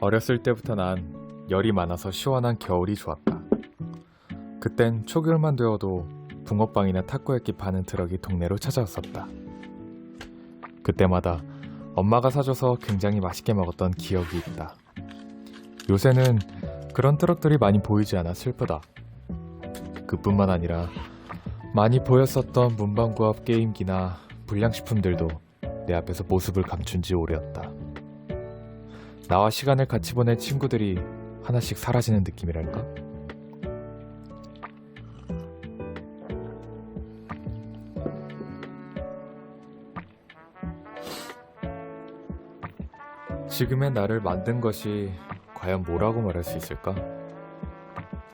어렸을 때부터 난 열이 많아서 시원한 겨울이 좋았다. 그땐 초겨울만 되어도 붕어빵이나 탁구야끼 파는 트럭이 동네로 찾아왔었다. 그때마다 엄마가 사줘서 굉장히 맛있게 먹었던 기억이 있다. 요새는 그런 트럭들이 많이 보이지 않아 슬프다. 그뿐만 아니라 많이 보였었던 문방구 앞 게임기나 불량식품들도 내 앞에서 모습을 감춘 지 오래였다. 나와 시간을 같이 보낸 친구들이 하나씩 사라지는 느낌이랄까? 지금의 나를 만든 것이 과연 뭐라고 말할 수 있을까?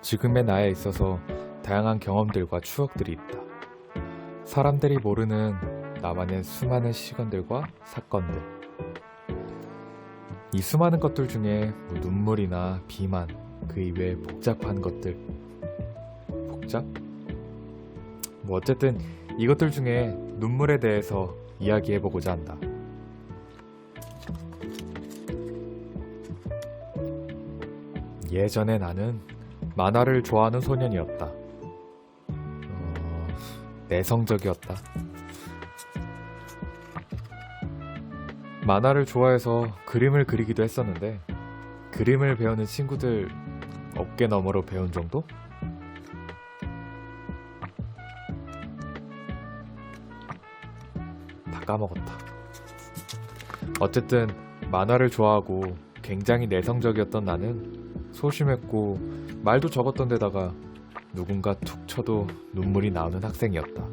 지금의 나에 있어서 다양한 경험들과 추억들이 있다. 사람들이 모르는 나만의 수많은 시간들과 사건들. 이 수많은 것들 중에 뭐 눈물이나 비만, 그 이외에 복잡한 것들. 복잡? 뭐 어쨌든 이것들 중에 눈물에 대해서 이야기해보고자 한다. 예전에 나는 만화를 좋아하는 소년이었다. 어, 내성적이었다. 만화를 좋아해서 그림을 그리기도 했었는데 그림을 배우는 친구들 어깨 너머로 배운 정도? 다 까먹었다. 어쨌든 만화를 좋아하고 굉장히 내성적이었던 나는 소심했고 말도 적었던 데다가 누군가 툭 쳐도 눈물이 나오는 학생이었다.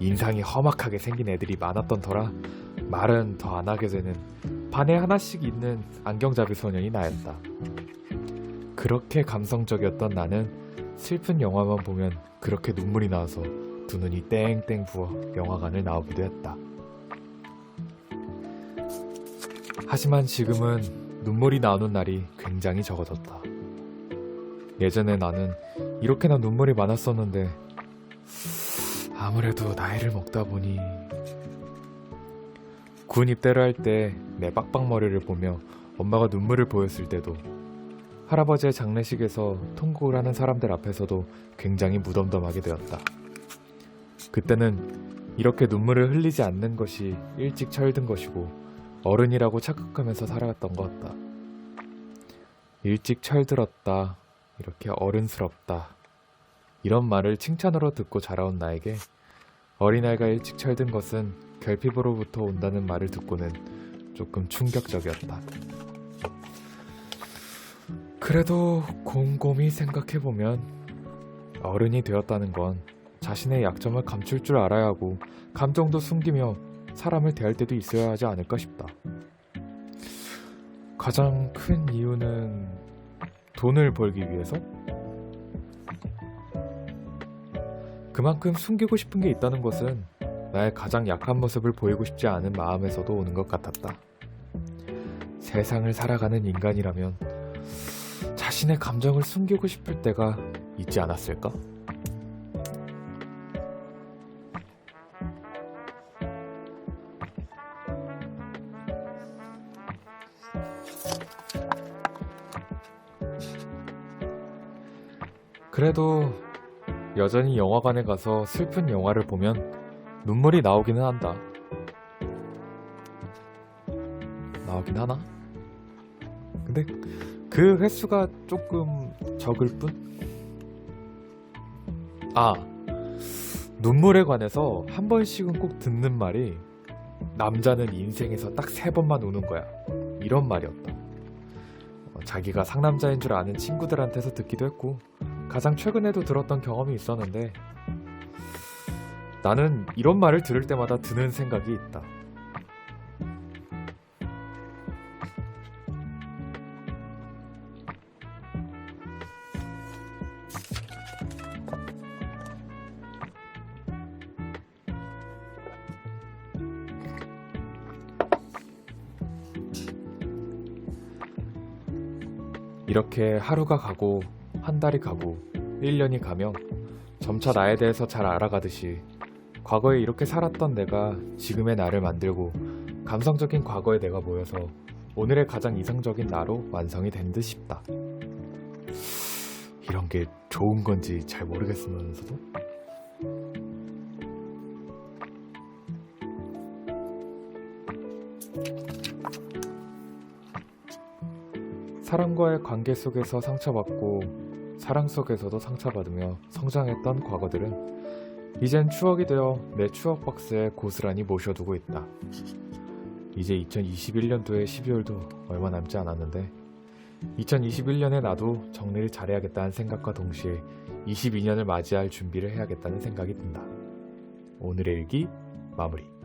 인상이 험악하게 생긴 애들이 많았던 터라 말은 더 안 하게 되는 반에 하나씩 있는 안경잡이 소년이 나였다. 그렇게 감성적이었던 나는 슬픈 영화만 보면 그렇게 눈물이 나와서 두 눈이 땡땡 부어 영화관을 나오기도 했다. 하지만 지금은 눈물이 나오는 날이 굉장히 적어졌다. 예전에 나는 이렇게나 눈물이 많았었는데 아무래도 나이를 먹다 보니 군 입대를 할 때 내 빡빡머리를 보며 엄마가 눈물을 보였을 때도 할아버지의 장례식에서 통곡을 하는 사람들 앞에서도 굉장히 무덤덤하게 되었다. 그때는 이렇게 눈물을 흘리지 않는 것이 일찍 철든 것이고 어른이라고 착각하면서 살아왔던 것 같다. 일찍 철들었다. 이렇게 어른스럽다. 이런 말을 칭찬으로 듣고 자라온 나에게 어린아이가 일찍 철든 것은 결핍으로부터 온다는 말을 듣고는 조금 충격적이었다. 그래도 곰곰이 생각해보면 어른이 되었다는 건 자신의 약점을 감출 줄 알아야 하고 감정도 숨기며 사람을 대할 때도 있어야 하지 않을까 싶다. 가장 큰 이유는 돈을 벌기 위해서? 그만큼 숨기고 싶은 게 있다는 것은 나의 가장 약한 모습을 보이고 싶지 않은 마음에서도 오는 것 같았다. 세상을 살아가는 인간이라면 자신의 감정을 숨기고 싶을 때가 있지 않았을까? 그래도 여전히 영화관에 가서 슬픈 영화를 보면 눈물이 나오기는 한다. 나오긴 하나? 근데 그 횟수가 조금 적을 뿐? 아, 눈물에 관해서 한 번씩은 꼭 듣는 말이 남자는 인생에서 딱 세 번만 우는 거야. 이런 말이었다. 어, 자기가 상남자인 줄 아는 친구들한테서 듣기도 했고, 가장 최근에도 들었던 경험이 있었는데, 나는 이런 말을 들을 때마다 드는 생각이 있다. 이렇게 하루가 가고 한 달이 가고 1년이 가면 점차 나에 대해서 잘 알아가듯이 과거에 이렇게 살았던 내가 지금의 나를 만들고 감성적인 과거의 내가 모여서 오늘의 가장 이상적인 나로 완성이 된 듯 싶다. 이런 게 좋은 건지 잘 모르겠으면서도 사람과의 관계 속에서 상처받고 사랑 속에서도 상처받으며 성장했던 과거들은 이젠 추억이 되어 내 추억 박스에 고스란히 모셔두고 있다. 이제 2021년도의 12월도 얼마 남지 않았는데 2021년에 나도 정리를 잘해야겠다는 생각과 동시에 22년을 맞이할 준비를 해야겠다는 생각이 든다. 오늘의 일기 마무리.